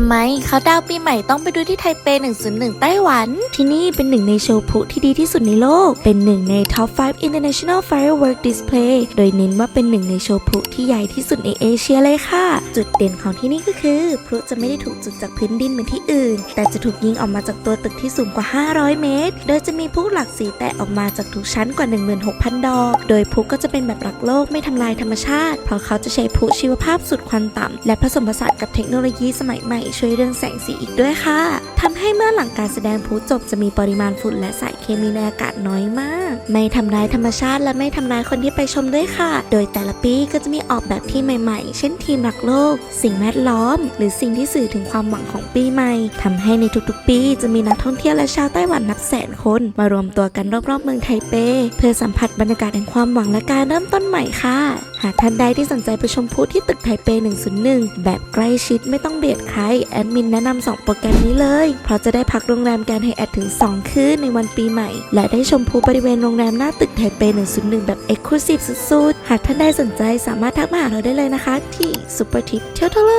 ำไมเขาดาวปีใหม่ต้องไปดูที่ไทเป 101 ไต้หวัน ที่นี่เป็นหนึ่งในโชว์พลุที่ดีที่สุดในโลก เป็นหนึ่งใน Top 5 International Firework Display โดยเน้นว่าเป็นหนึ่งในโชว์พลุที่ใหญ่ที่สุดในเอเชียเลยค่ะ จุดเด่นของที่นี่ก็คือ พลุจะไม่ได้ถูกจุดจากพื้นดินเหมือนที่อื่น แต่จะถูกยิงออกมาจากตัวตึกที่สูงกว่า 500 เมตร โดยจะมีพลุหลักสีแตกออกมาจากทุกชั้นกว่า 16,000 ดอก โดยพลุก็จะเป็นแบบรักโลกไม่ทำลายธรรมชาติ เพราะเขาจะใช้พลุชีวภาพสุดควันต่ำและผสมผสานกับเทคโนโลยีสมัยใหม่ช่วยเรื่องแสงสีอีกด้วยค่ะทำให้เมื่อหลังการแสดงพลุจบจะมีปริมาณฝุ่นและสารเคมีในอากาศน้อยมาก ไม่ทำลายธรรมชาติและไม่ทำลายคนที่ไปชมด้วยค่ะ โดยแต่ละปีก็จะมีออกแบบที่ใหม่ๆ เช่นทีมรักโลก สิ่งแวดล้อม หรือสิ่งที่สื่อถึงความหวังของปีใหม่ทำให้ในทุกๆ ปีจะมีนักท่องเที่ยวและชาวไต้หวันนับแสนคน มารวมตัวกันรอบๆเมืองไทเป เพื่อสัมผัสบรรยากาศแห่งความหวังและการเริ่มต้นใหม่ค่ะ หากท่านใดที่สนใจไปชมพูที่ตึกไทเป 101 แบบใกล้ชิดไม่ต้องเบียดใคร แอดมินแนะนำ2โปรแกรมนี้เลย เพราะจะได้พักโรงแรมแกรนด์ไฮแอทถึง 2 คืนในวันปีใหม่ และได้ชมพูบริเวณโรงแรมหน้าตึกไทเป 101 แบบเอ็กซ์คลูซีฟสุดๆ หากท่านใดสนใจสามารถทักมาหาเราได้เลยนะคะ ที่ Super Tip เที่ยวทะเล